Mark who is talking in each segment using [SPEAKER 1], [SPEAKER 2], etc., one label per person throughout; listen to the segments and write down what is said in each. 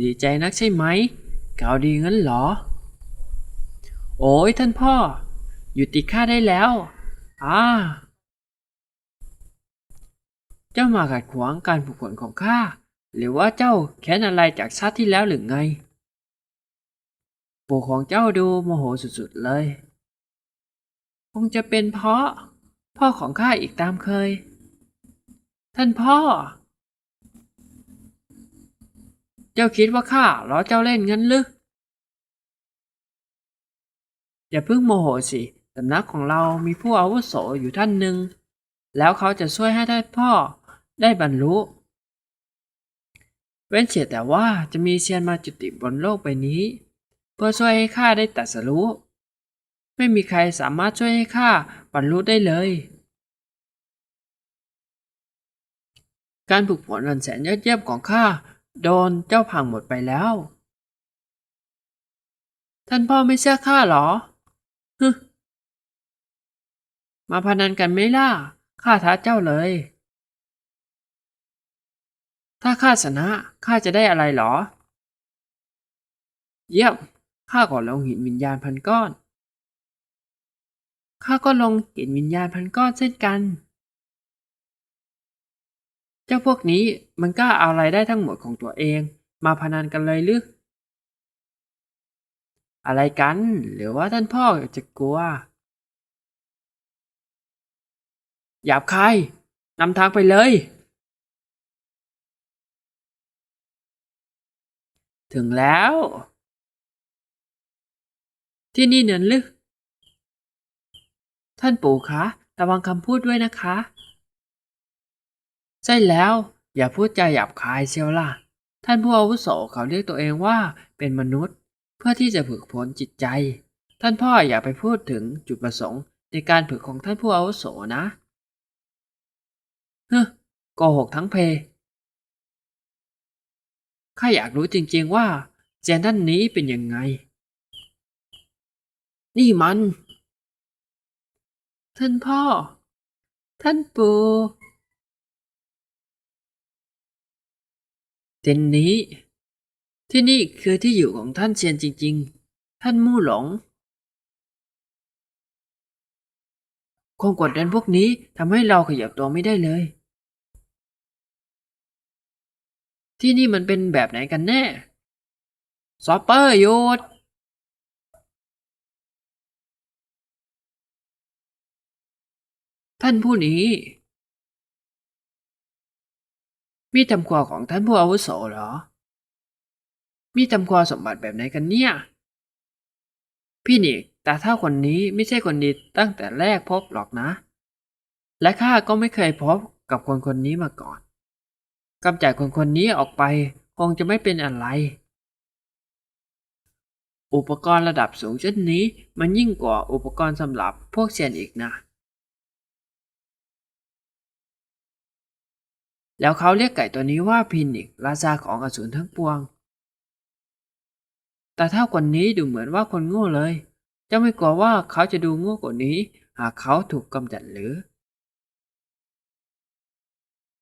[SPEAKER 1] ดีใจนักใช่ไหมข่าวดีงั้นเหรอ โอ้ยท่านพ่อ หยุดติข้าได้แล้วอ่าเจ้ามาขัดขวางการฝึกฝนของข้า หรือว่าเจ้าแค้นอะไรจากชาติที่แล้วหรือไง ปู่ของเจ้าดูโมโหสุดๆเลย คงจะเป็นเพราะ พ่อของข้าอีกตามเคย ท่านพ่อ เจ้าคิดว่าข้าล้อเจ้าเล่นงั้นหรืออย่าเพิ่งโมโหสิสำนักของเรามีผู้อาวุโสอยู่ท่านหนึ่ง แล้วเขาจะช่วยให้ท่านพ่อได้บรรลุ เว้นเสียแต่ว่าจะมีเซียนมาจุติบนโลกใบนี้ เพื่อช่วยให้ข้าได้ตรัสรู้ ไม่มีใครสามารถช่วยให้ข้าบรรลุได้เลย การฝึกฝนอันแสนยอดเยี่ยมของข้า โดนเจ้าพังหมดไปแล้ว ท่านพ่อไม่เชื่อข้าเหรอฮึมาพนันกันไหมล่ะ ข้าท้าเจ้าเลย ถ้าข้าชนะ ข้าจะได้อะไรเหรอ เยี่ยม ข้าก่อลงหินวิญญาณพันก้อน ข้าก็ลงหินวิญญาณพันก้อนเช่นกัน เจ้าพวกนี้มันกล้าเอาอะไรได้ทั้งหมดของตัวเอง มาพนันกันเลยหรือ อะไรกัน หรือว่าท่านพ่อจะกลัว หยาบคายนำทางไปเลย ถึงแล้ว ที่นี่เนินลึก ท่านปู่คะ ระวังคำพูดด้วยนะคะ ใช่แล้ว อย่าพูดจาหยาบคายเชียวล่ะ ท่านผู้อาวุโสเขาเรียกตัวเองว่าเป็นมนุษย์ เพื่อที่จะฝึกฝนจิตใจ ท่านพ่ออย่าไปพูดถึงจุดประสงค์ ในการฝึกของท่านผู้อาวุโสนะเฮ้อโกหกทั้งเพข้าอยากรู้จริงๆว่าเจนท่านนี้เป็นยังไง นี่มัน ท่านพ่อ ท่านปู่ เจนนี้ ที่นี่คือที่อยู่ของท่านเชียนจริง ๆ ท่านมู่หลงคงกดดันพวกนี้ทำให้เราขยับตัวไม่ได้เลย ที่นี่มันเป็นแบบไหนกันแน่ซอปเปอร์หยุดท่านผู้นี้ มีตำครัวของท่านผู้อาวุโสเหรอ มีตำครัวสมบัติแบบไหนกันเนี่ย พี่นิกแต่ถ้าคนนี้ไม่ใช่คนดีตั้งแต่แรกพบหรอกนะ และข้าก็ไม่เคยพบกับคนคนนี้มาก่อนกำจัดคนคนนี้ออกไปคงจะไม่เป็นอะไร อุปกรณ์ระดับสูงเช่นนี้มันยิ่งกว่าอุปกรณ์สำหรับพวกเซียนอีกนะ แล้วเขาเรียกไก่ตัวนี้ว่าพินิกราชาของอสูรทั้งปวง แต่ถ้าคนนี้ดูเหมือนว่าคนโง่เลย จะไม่กลัวว่าเขาจะดูโง่กว่านี้ หากเขาถูกกำจัดหรือ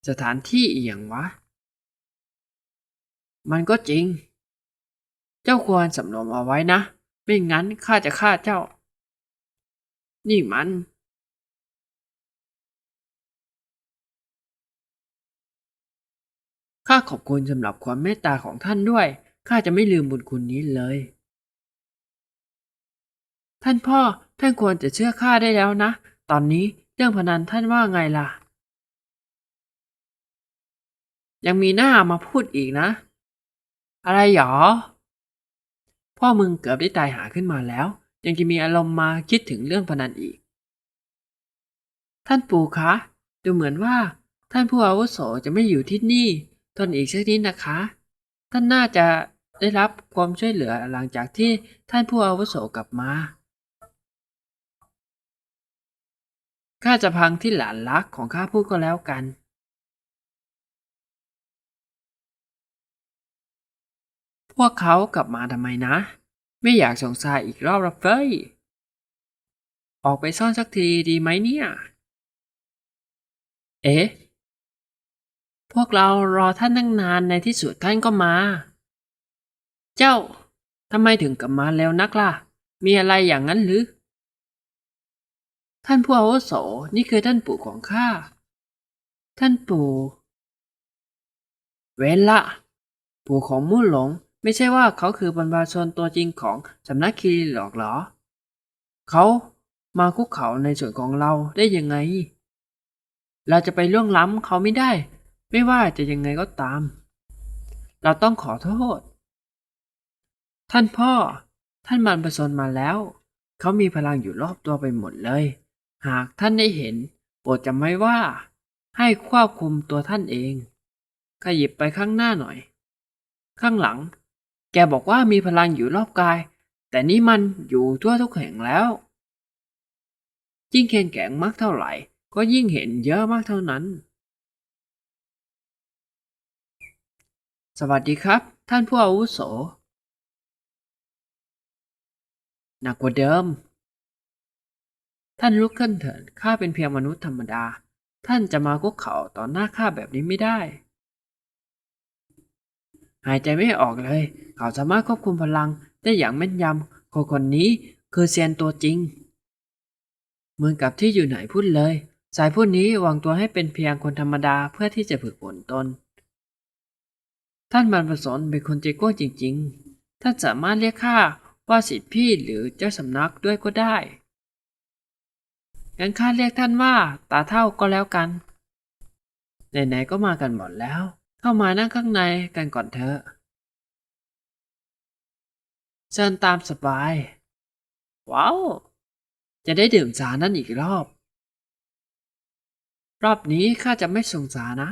[SPEAKER 1] สถานที่อหย่างวะ มันก็จริง เจ้าควรสำรวมเอาไว้นะ ไม่งั้นข้าจะฆ่าเจ้า นี่มัน ข้าขอบคุณสำหรับความเมตตาของท่านด้วย ข้าจะไม่ลืมบุญคุณนี้เลย ท่านพ่อ ท่านควรจะเชื่อข้าได้แล้วนะ ตอนนี้เรื่องพนันท่านว่าไงล่ะ ยังมีหน้ามาพูดอีกนะ อะไรหรอ พ่อมึงเกือบได้ตายหาขึ้นมาแล้ว ยังจะมีอารมณ์มาคิดถึงเรื่องพนันอีก ท่านปู่คะ ดูเหมือนว่าท่านผู้อาวุโสจะไม่อยู่ที่นี่ ทนอีกสักนิดนะคะ ท่านน่าจะได้รับความช่วยเหลือหลังจากที่ท่านผู้อาวุโสกลับมาข้าจะพังที่หลานรักของข้าพูดก็แล้วกัน พวกเขากลับมาทำไมนะ ไม่อยากสงสัยอีกรอบรอกเฟ้ย ออกไปซ่อนสักทีดีไหมเนี่ย เอ๊ะ พวกเรารอท่านตั้งนานในที่สุดท่านก็มา เจ้าทำไมถึงกลับมาเร็วนักล่ะ มีอะไรอย่างนั้นหรือ ท่านผู้อาวุโสนี่คือท่านปู่ของข้า ท่านปู่ เว้นละ ปู่ของมู่หลง ไม่ใช่ว่าเขาคือบรรพชนตัวจริงของสำนักคีรีหรอกเหรอ เขามาคุกเข่าในส่วนของเราได้ยังไง เราจะไปล่วงล้ำเขาไม่ได้ ไม่ว่าจะยังไงก็ตาม เราต้องขอโทษ ท่านพ่อ ท่านมันประสนมาแล้ว เขามีพลังอยู่รอบตัวไปหมดเลย หากท่านได้เห็น โปรดจำไว้ว่า ให้ควบคุมตัวท่านเองขยิบไปข้างหน้าหน่อย ข้างหลัง แกบอกว่ามีพลังอยู่รอบกาย แต่นี่มันอยู่ทั่วทุกแห่งแล้ว ยิ่งแข็งแกร่งมากเท่าไหร่ ก็ยิ่งเห็นเยอะมากเท่านั้น สวัสดีครับ ท่านผู้อาวุโส หนักกว่าเดิม ท่านลุกขึ้นเถิดข้าเป็นเพียงมนุษย์ธรรมดา ท่านจะมาคุกเข่าต่อหน้าข้าแบบนี้ไม่ได้ หายใจไม่ออกเลย เขาสามารถควบคุมพลังได้อย่างแม่นยำคนคนนี้คือเซียนตัวจริง เหมือนกับที่อยู่ไหนพูดเลย สายผู้นี้วางตัวให้เป็นเพียงคนธรรมดาเพื่อที่จะฝึกฝนตน ท่านบรรพสนเป็นคนใจกว้างจริง ๆ ท่านสามารถเรียกข้าว่าสิทธิพี่หรือเจ้าสำนักด้วยก็ได้ งั้นข้าเรียกท่านว่าตาเท่าก็แล้วกัน ไหนๆก็มากันหมดแล้ว เข้ามานั่งข้างในกันก่อนเถอะเชิญตามสบาย ว้าว จะได้ดื่มสานั่นอีกรอบ รอบนี้ข้าจะไม่ส่งสานะ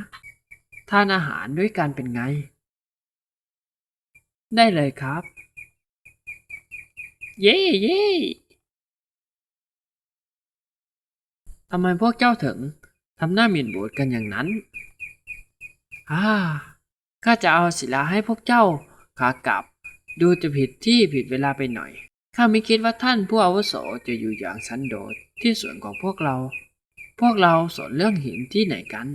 [SPEAKER 1] ทานอาหารด้วยกันเป็นไง ได้เลยครับ เย่เย่ทำไมพวกเจ้าถึงทำหน้าหมิ่นบูดกันอย่างนั้นอ่าข้าจะเอาศิลาให้พวกเจ้าขากลับ ดูจะผิดที่ผิดเวลาไปหน่อย ข้าไม่คิดว่าท่านผู้อาวุโสจะอยู่อย่างสันโดษที่สวนของพวกเรา พวกเราสนเรื่องหินที่ไหนกัน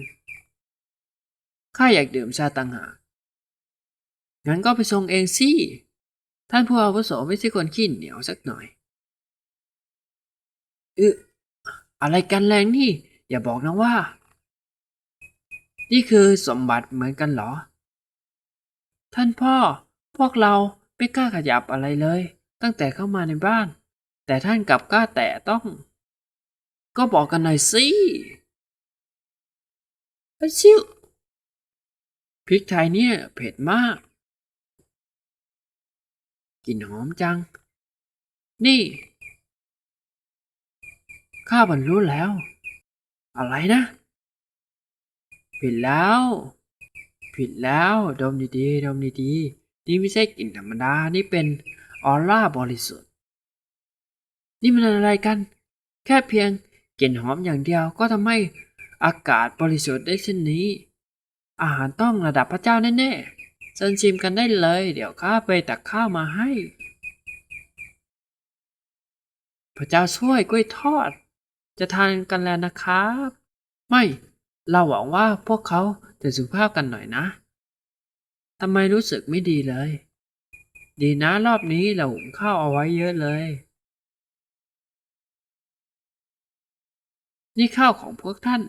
[SPEAKER 1] ข้าอยากดื่มชาตังหาก งั้นก็ไปทรงเองสิ ท่านผู้อาวุโสไม่ใช่คนขี้เหนียวสักหน่อยเอออะไรกันแรงนี่ อย่าบอกนะว่า นี่คือสมบัติเหมือนกันเหรอ ท่านพ่อ พวกเราไม่กล้าขยับอะไรเลย ตั้งแต่เข้ามาในบ้าน แต่ท่านกลับกล้าแตะต้อง ก็บอกกันหน่อยสิไอ้ชิวพริกไทยเนี่ยเผ็ดมาก กลิ่นหอมจัง นี่ ข้าบรรลุแล้ว อะไรนะ ผิดแล้ว ผิดแล้ว ดมดีๆ ดมดีๆ นี่ไม่ใช่กลิ่นธรรมดา นี่เป็นออร่าบริสุทธิ์ นี่มันอะไรกัน แค่เพียงกลิ่นหอมอย่างเดียวก็ทำให้อากาศบริสุทธิ์ได้เช่นนี้ อาหารต้องระดับพระเจ้าแน่ๆ เชิญชิมกันได้เลย เดี๋ยวข้าไปตักข้าวมาให้ พระเจ้าช่วยกล้วยทอด จะทานกันแล้วนะครับ ไม่ เราหวังว่าพวกเขาจะสุภาพกันหน่อยนะทำไมรู้สึกไม่ดีเลย ดีนะรอบนี้เราหุงข้าวเอาไว้เยอะเลย นี่ข้าวของพวกท่าน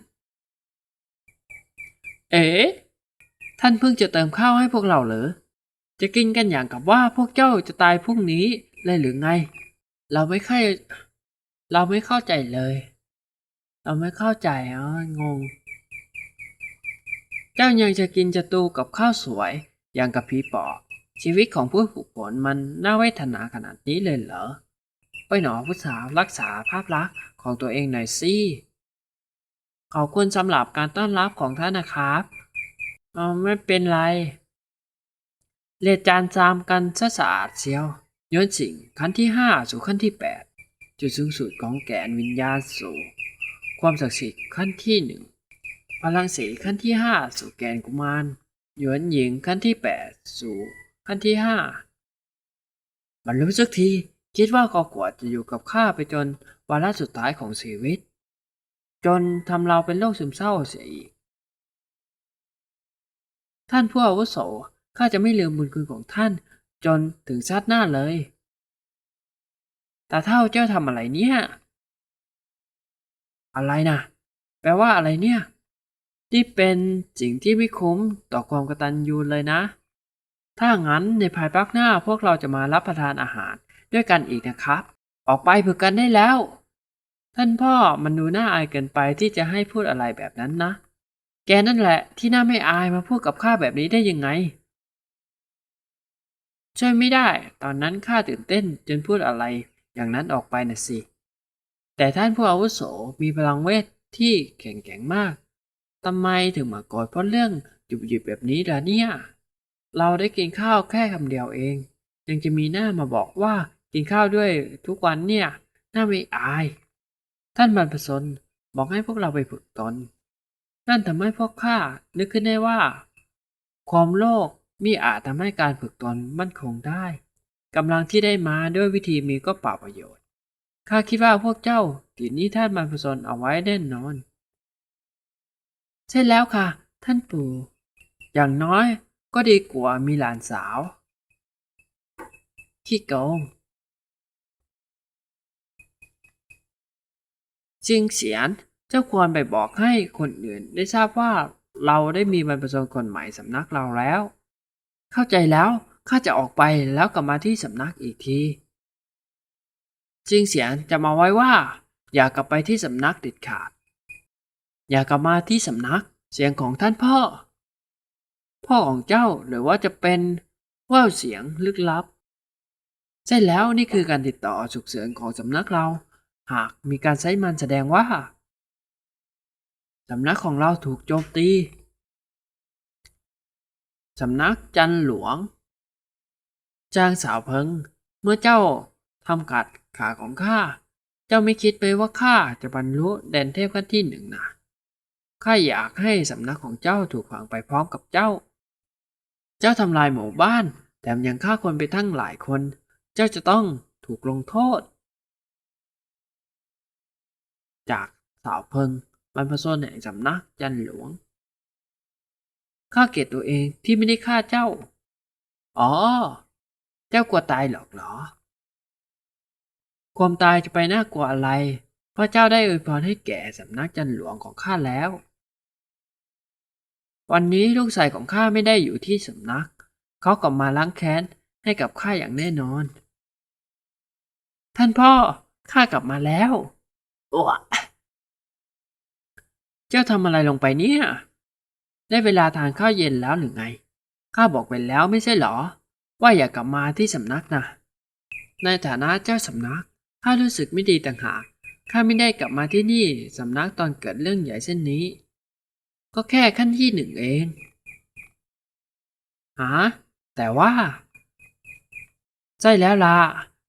[SPEAKER 1] เอ๋ ท่านเพิ่งจะเติมข้าวให้พวกเราเหรอ จะกินกันอย่างกับว่าพวกเจ้าจะตายพรุ่งนี้เลยหรือไง เราไม่ค่อยเราไม่เข้าใจเลย เราไม่เข้าใจอ๋องง เจ้ายังจะกินจะตูกับข้าวสวย อย่างกับผีปอบชีวิตของผู้ฝึกฝนมันน่าเวทนาขนาดนี้เลยเหรอ ไปหนอผู้สาวรักษาภาพลักษณ์ของตัวเองหน่อยสิขอบคุณสำหรับการต้อนรับของท่านนะครับ เอาไม่เป็นไรเรจานจามกันซะสะอาดเชียว ย้อนสิ่งขั้นที่ห้าสู่ขั้นที่แปดจุดสูงสุดของแกนวิญญาณสู่ ความศักดิ์สิทธิ์ขั้นที่หนึ่งพลังสีขั้นที่ห้าสู่แกนกุมารหยวนหญิงขั้นที่แปดสู่ขั้นที่ห้าบรรลุสักที คิดว่าก็กวดจะอยู่กับข้าไปจนวาระสุดท้ายของชีวิต จนทำเราเป็นโรคซึมเศร้าเสียอีก ท่านผู้อาวุโส ข้าจะไม่ลืมบุญคุณของท่าน จนถึงชาติหน้าเลย ตาเท่าเจ้าทำอะไรเนี่ย อะไรนะ แปลว่าอะไรเนี่ย ที่เป็นสิ่งที่ไม่คุ้มต่อความกตัญญูเลยนะ ถ้างั้นในภายภาคหน้าพวกเราจะมารับประทานอาหารด้วยกันอีกนะครับ ออกไปฝึกกันได้แล้ว ท่านพ่อมันดูน่าอายเกินไปที่จะให้พูดอะไรแบบนั้นนะ แกนั่นแหละที่น่าไม่อายมาพูดกับข้าแบบนี้ได้ยังไง ช่วยไม่ได้ ตอนนั้นข้าตื่นเต้นจนพูดอะไรอย่างนั้นออกไปน่ะสิ แต่ท่านผู้อาวุโสมีพลังเวทที่แข็งแกร่งมากทำไมถึงมาโกรธเพราะเรื่องหยุบหยิบแบบนี้ล่ะเนี่ย เราได้กินข้าวแค่คำเดียวเอง ยังจะมีหน้ามาบอกว่ากินข้าวด้วยทุกวันเนี่ย น่าไม่อาย ท่านบรรพชนบอกให้พวกเราไปฝึกตน นั่นทำให้พวกข้านึกขึ้นได้ว่า ความโลภมีอาจทำให้การฝึกตนมั่นคงได้กำลังที่ได้มาด้วยวิธีมีก็เปล่าประโยชน์ข้าคิดว่าพวกเจ้าติดนี้ท่านบรรพชนเอาไว้แน่นอนใช่แล้วค่ะ ท่านปู่ อย่างน้อยก็ดีกว่ามีหลานสาว ขี้โกงจิงเฉียน เจ้าควรไปบอกให้คนอื่นได้ทราบว่าเราได้มีบรรพชนคนใหม่สำนักเราแล้ว เข้าใจแล้วข้าจะออกไปแล้วกลับมาที่สำนักอีกทีจิงเสียนจะมาไว้ว่า อย่ากลับไปที่สำนักเด็ดขาด อย่ากลับมาที่สำนักเสียงของท่านพ่อ พ่อของเจ้าหรือว่าจะเป็นว่าวเสียงลึกลับใช่แล้วนี่คือการติดต่อฉุกเฉินของสำนักเรา หากมีการใช้มันแสดงว่า สำนักของเราถูกโจมตี สำนักจันหลวง จางสาวเพิง เมื่อเจ้าทำกัดขาของข้า เจ้าไม่คิดไปว่าข้าจะบรรลุแดนเทพขั้นที่หนึ่งนะข้าอยากให้สำนักของเจ้าถูกฝังไปพร้อมกับเจ้า เจ้าทำลายหมู่บ้าน แถมยังฆ่าคนไปทั้งหลายคน เจ้าจะต้องถูกลงโทษ จากสาวเพิง บรรพชนแห่งสำนักจันหลวง ข้าเกลียดตัวเองที่ไม่ได้ฆ่าเจ้า อ๋อ เจ้ากลัวตายหรอกเหรอ ความตายจะไปน่ากลัวอะไร เพราะเจ้าได้อวยพรให้แก่สำนักจันหลวงของข้าแล้ว วันนี้ลูกชายของข้าไม่ได้อยู่ที่สำนัก เขากลับมาล้างแค้นให้กับข้าอย่างแน่นอน ท่านพ่อข้ากลับมาแล้วอ้ว เจ้าทำอะไรลงไปเนี่ย ได้เวลาทานข้าวเย็นแล้วหรือไง ข้าบอกไปแล้วไม่ใช่เหรอ ว่าอย่ากลับมาที่สำนักนะ ในฐานะเจ้าสำนัก ข้ารู้สึกไม่ดีต่างหาก ข้าไม่ได้กลับมาที่นี่สำนักตอนเกิดเรื่องใหญ่เช่นนี้ ก็แค่ขั้นที่หนึ่งเองฮะแต่ว่าใช่แล้วล่ะ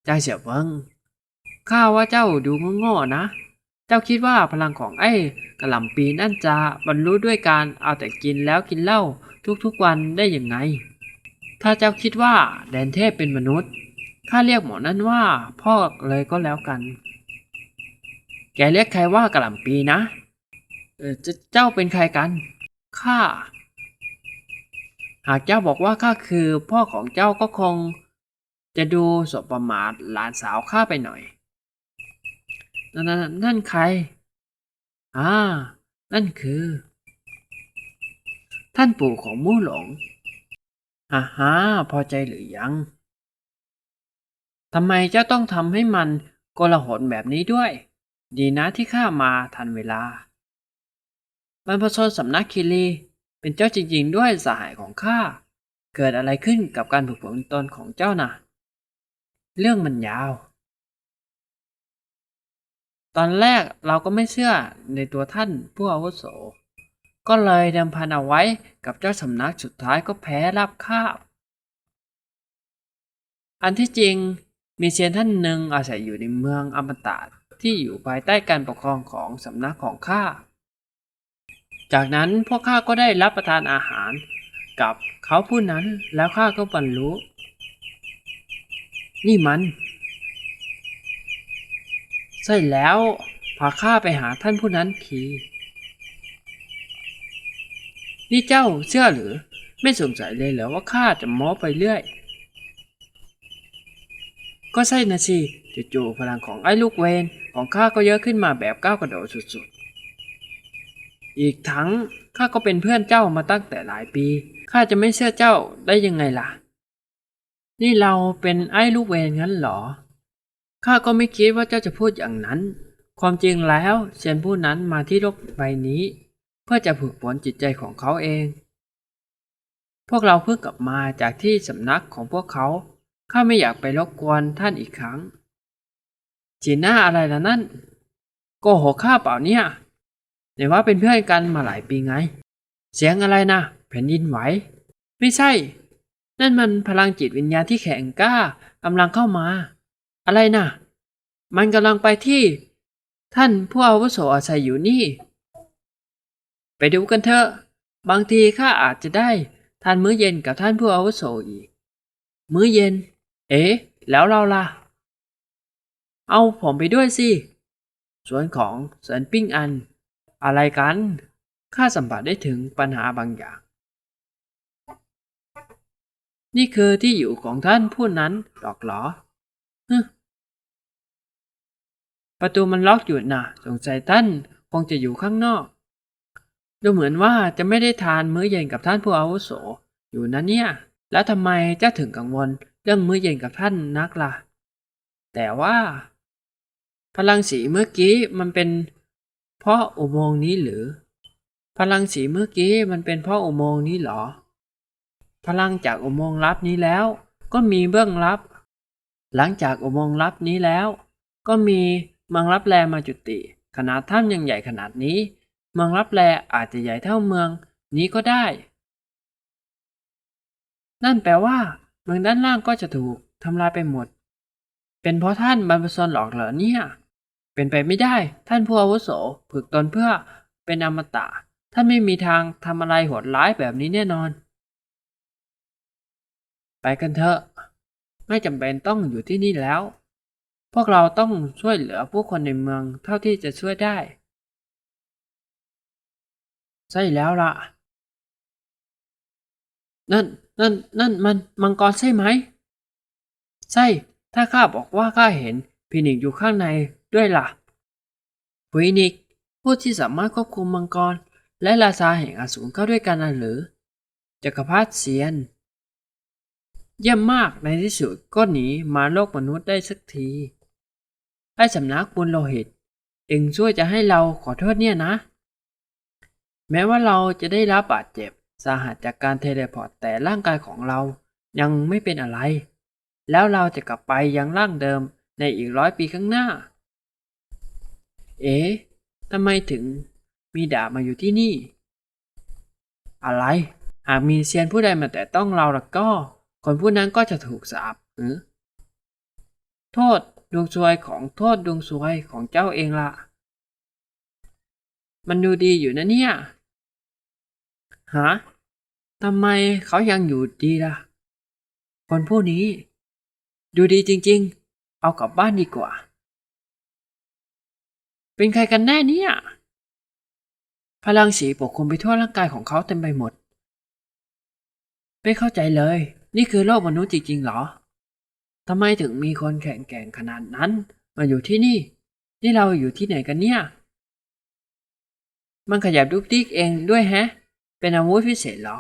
[SPEAKER 1] จางเฉียบเฟิงข้าว่าเจ้าดูโง่ๆนะ จ้าคิดว่าพลังของไอ้กระหล่ำปีนั่นจะบรรลุด้วยการเอาแต่กินแล้วกินเหล้าทุกๆวันได้ยังไง ถ้าเจ้าคิดว่าแดนเทพเป็นมนุษย์ ข้าเรียกหมอนั่นว่าพ่อเลยก็แล้วกัน แกเรียกใครว่ากระหล่ำปีนะ เออเจเจ้าเป็นใครกัน ข้า หากเจ้าบอกว่าข้าคือพ่อของเจ้าก็คง จะดูสบประมาทหลานสาวข้าไปหน่อย นั่นนั่นใคร อ่า นั่นคือ ท่านปู่ของมู่หลงฮ่าฮาพอใจหรือยังทำไมเจ้าต้องทำให้มันโกลาหลแบบนี้ด้วย ดีนะที่ข้ามาทันเวลาบรรพชนสำนักคิรีเป็นเจ้าจริงๆด้วยสหายของข้า เกิดอะไรขึ้นกับการฝึกฝนตนของเจ้าน่ะ เรื่องมันยาว ตอนแรกเราก็ไม่เชื่อในตัวท่านผู้อาวุโส ก็เลยเดิมพันเอาไว้กับเจ้าสำนักสุดท้ายก็แพ้รับคาบ อันที่จริงมีเซียนท่านหนึ่งอาศัยอยู่ในเมืองอมตะที่อยู่ภายใต้การปกครองของสำนักของข้า จากนั้นพวกข้าก็ได้รับประทานอาหารกับเขาผู้นั้นแล้วข้าก็บรรลุ นี่มัน ใช่แล้วพาข้าไปหาท่านผู้นั้นที นี่เจ้าเชื่อหรือ ไม่สงสัยเลยเหรอว่าข้าจะม้ไปเรื่อย ก็ใช่นะสิจู่ๆพลังของไอ้ลูกเวนของข้าก็เยอะขึ้นมาแบบก้าวกระโดดสุดๆ อีกทั้งข้าก็เป็นเพื่อนเจ้ามาตั้งแต่หลายปี ข้าจะไม่เชื่อเจ้าได้ยังไงล่ะ นี่เราเป็นไอ้ลูกเวนงั้นเหรอ ข้าก็ไม่คิดว่าเจ้าจะพูดอย่างนั้น ความจริงแล้วเซียนผู้นั้นมาที่โลกใบนี้ เพื่อจะฝึกฝนจิตใจของเขาเอง พวกเราเพิ่งกลับมาจากที่สำนักของพวกเขาข้าไม่อยากไปรบกวนท่านอีกครั้งจีน่าอะไรล่ะนั่นโกหกข้าเปล่าเนี่ยไหนว่าเป็นเพื่อนกันมาหลายปีไง เสียงอะไรนะแผ่นดินไหว ไม่ใช่ นั่นมันพลังจิตวิญญาณที่แข็งกล้ากำลังเข้ามา อะไรนะมันกำลังไปที่ ท่านผู้อาวุโสอาศัยอยู่นี่ ไปดูกันเถอะ บางทีข้าอาจจะได้ทานมื้อเย็นกับท่านผู้อาวุโสอีก มื้อเย็น เอ๊ะ แล้วเราล่ะ เอาผมไปด้วยสิส่วนของเซินปิ้งอัน อะไรกันข้าสัมผัสได้ถึงปัญหาบางอย่าง นี่คือที่อยู่ของท่านผู้นั้นหรอกหรอ ประตูมันล็อกอยู่นะสงสัยท่านคงจะอยู่ข้างนอก ดูเหมือนว่าจะไม่ได้ทานมื้อเย็นกับท่านผู้อาวุโส อยู่นะเนี่ย แล้วทำไมเจ้าถึงกังวลเรื่องมื้อเย็นกับท่านนักล่ะ แต่ว่า พลังสีเมื่อกี้มันเป็น เพราะอุโมงค์นี้หรือ พลังสีเมื่อกี้มันเป็นเพราะอุโมงค์นี้เหรอ พลังจากอุโมงค์ลับนี้แล้ว ก็มีเบื้องลับ หลังจากอุโมงค์ลับนี้แล้ว ก็มีเมืองลับแลมาจุติ ขนาดถ้ำยังใหญ่ขนาดนี้ เมืองลับแลอาจจะใหญ่เท่าเมืองนี้ก็ได้ นั่นแปลว่า เมืองด้านล่างก็จะถูกทำลายไปหมด เป็นเพราะท่านบรรพชนหลอกเหรอเนี่ย เป็นไปไม่ได้ ท่านผู้อาวุโสฝึกตนเพื่อเป็นอมตะ ท่านไม่มีทางทำอะไรโหดร้ายแบบนี้แน่นอน ไปกันเถอะ ไม่จำเป็นต้องอยู่ที่นี่แล้ว พวกเราต้องช่วยเหลือผู้คนในเมืองเท่าที่จะช่วยได้ ใช่แล้วล่ะ นั่น นั่น นั่นมันมังกรใช่ไหม ใช่ ถ้าข้าบอกว่าข้าเห็นพีนิกอยู่ข้างในด้วยล่ะพีนิกผู้ที่สามารถควบคุมมังกร และราชาแห่งอสูรเข้าด้วยกันน่ะหรือจักรพรรดิเซียน เยี่ยมมากในที่สุดก็หนีมาโลกมนุษย์ได้สักที ไอ้สำนักบุญโลหิตเองช่วยจะให้เราขอโทษเนี่ยนะ แม้ว่าเราจะได้รับบาดเจ็บสาหัสจากการเทเลพอร์ตแต่ร่างกายของเรายังไม่เป็นอะไร แล้วเราจะกลับไปยังร่างเดิมในอีกร้อยปีข้างหน้า เอ๊ะทำไมถึงมีดาบมาอยู่ที่นี่ อะไร หากมีเซียนผู้ใดมาแต่ต้องเราแล้วก็ คนผู้นั้นก็จะถูกสาปหรือโทษดวงซวยของโทษดวงซวยของเจ้าเองละมันดูดีอยู่นะเนี่ยฮะทำไมเขายังอยู่ดีล่ะ คนผู้นี้ ดูดีจริง ๆ เอากลับบ้านดีกว่า เป็นใครกันแน่เนี่ย พลังสีปกคลุมไปทั่วร่างกายของเขาเต็มไปหมด ไม่เข้าใจเลย นี่คือโลกมนุษย์จริงๆเหรอทำไมถึงมีคนแข็งแกร่งขนาดนั้น มาอยู่ที่นี่ นี่เราอยู่ที่ไหนกันเนี่ย มันขยับดุกดิกเองด้วยแฮะ เป็นอาวุธพิเศษเหรอ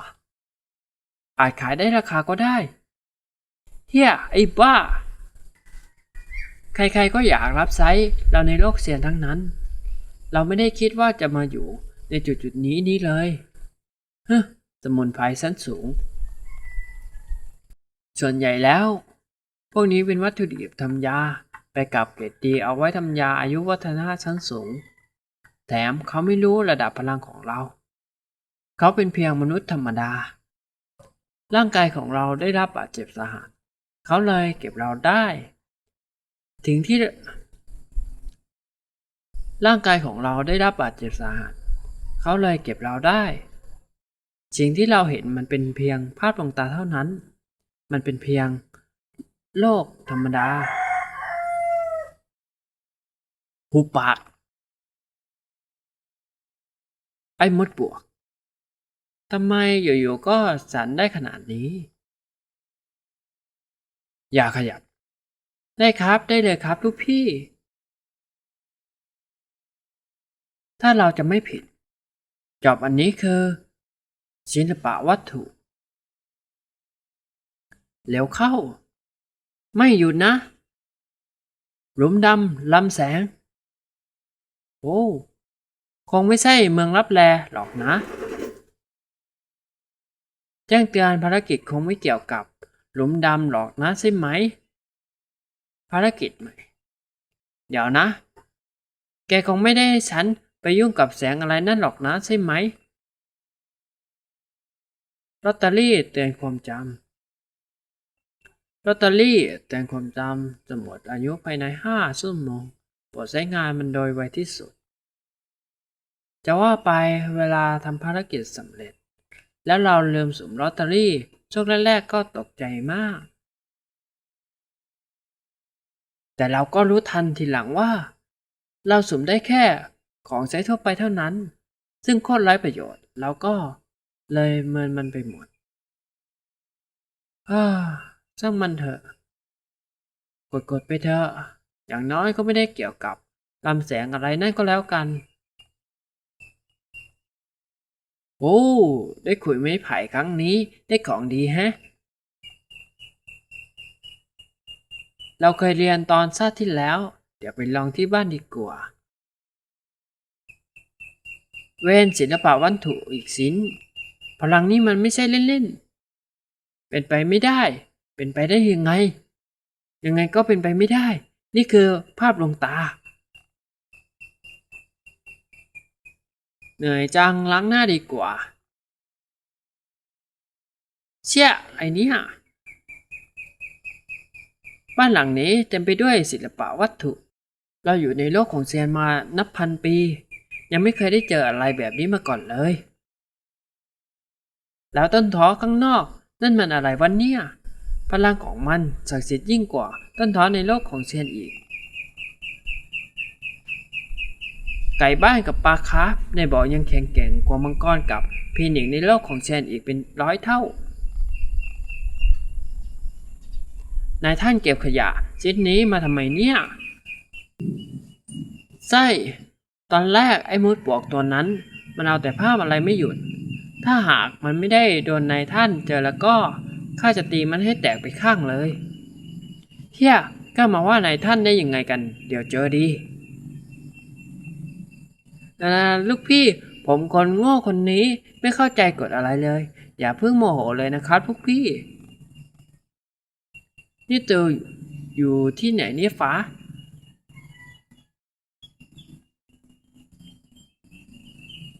[SPEAKER 1] อาจขายได้ราคาก็ได้เฮียไอ้บ้า ใครๆก็อยากรับไซส์เราในโลกเสียนทั้งนั้น เราไม่ได้คิดว่าจะมาอยู่ในจุดจุดๆนี้นี้เลยฮึสมุนไพรชั้นสูง ส่วนใหญ่แล้ว พวกนี้เป็นวัตถุดิบทำยา ไปกับเกรดดีเอาไว้ทำยาอายุวัฒนะชั้นสูง แถมเขาไม่รู้ระดับพลังของเรา เขาเป็นเพียงมนุษย์ธรรมดา ร่างกายของเราได้รับบาดเจ็บสาหัสเขาเลยเก็บเราได้ ถึงที่ ร่างกายของเราได้รับบาดเจ็บสาหัสเขาเลยเก็บเราได้ สิ่งที่เราเห็นมันเป็นเพียงภาพลวงตาเท่านั้น มันเป็นเพียง โลกธรรมดาหูปาก ไอ้มดปวกทำไมอยู่ๆก็สั่นได้ขนาดนี้ อย่าขยับ ได้ครับได้เลยครับลูกพี่ ถ้าเราจะไม่ผิด จอบอันนี้คือศิลปะวัตถุ เร็วเข้า ไม่หยุดนะ หลุมดำลำแสง โอ้ คงไม่ใช่เมืองรับแลหรอกนะ แจ้งเตือนภารกิจคงไม่เกี่ยวกับ หลุมดำหรอกนะใช่ไหม ภารกิจใหม่ เดี๋ยวนะ แกคงไม่ได้ให้ฉันไปยุ่งกับแสงอะไรนั่นหรอกนะใช่ไหมลอตเตอรี่เตือนความจำ ลอตเตอรี่เตือนความจำจะหมดอายุภายในห้าชั่วโมงโปรดใช้งานมันโดยไวที่สุด จะว่าไปเวลาทำภารกิจสำเร็จ แล้วเราลืมสุ่มลอตเตอรี่ช่วงแรกๆก็ตกใจมาก แต่เราก็รู้ทันทีหลังว่า เราสุ่มได้แค่ของใช้ทั่วไปเท่านั้น ซึ่งโคตรไร้ประโยชน์เราก็เลยเมินมันไปหมดอ่า ช่างมันเถอะ กดๆไปเถอะ อย่างน้อยก็ไม่ได้เกี่ยวกับลำแสงอะไรนั่นก็แล้วกัน โอ้ ได้ขุยไม้ไผ่ครั้งนี้ได้ของดีแฮะ เราเคยเรียนตอนชาติที่แล้ว เดี๋ยวไปลองที่บ้านดีกว่า เวนศิลปะวัตถุอีกชิ้น พลังนี้มันไม่ใช่เล่นๆ เป็นไปไม่ได้ เป็นไปได้ยังไง ยังไงก็เป็นไปไม่ได้ นี่คือภาพลวงตา เหนื่อยจังล้างหน้าดีกว่า เชี่ยอะไรเนี่ยบ้านหลังนี้เต็มไปด้วยศิลปะวัตถุ เราอยู่ในโลกของเซียนมานับพันปี ยังไม่เคยได้เจออะไรแบบนี้มาก่อนเลย แล้วต้นท้อข้างนอก นั่นมันอะไรวันเนี่ย พลังของมันศักดิ์สิทธิ์ยิ่งกว่าต้นท้อในโลกของเซียนอีก ไก่บ้านกับปลาคาร์ฟในบ่อยังแข็งแกร่งกว่ามังกรกับพีหนิงในโลกของเซียนอีกเป็นร้อยเท่านายท่านเก็บขยะชิ้นนี้มาทำไมเนี่ยใช่ตอนแรกไอ้มุดปวกตัวนั้น มันเอาแต่ภาพอะไรไม่หยุด ถ้าหากมันไม่ได้โดนนายท่านเจอแล้วก็ ข้าจะตีมันให้แตกไปข้างเลย เฮียกล้ามาว่านายท่านได้ยังไงกัน เดี๋ยวเจอดีนะลูกพี่ผมคนโง่คนนี้ไม่เข้าใจกฎอะไรเลย อย่าเพิ่งโมโหเลยนะครับพวกพี่ นี่เจออยู่ที่ไหนนี่ฟ้า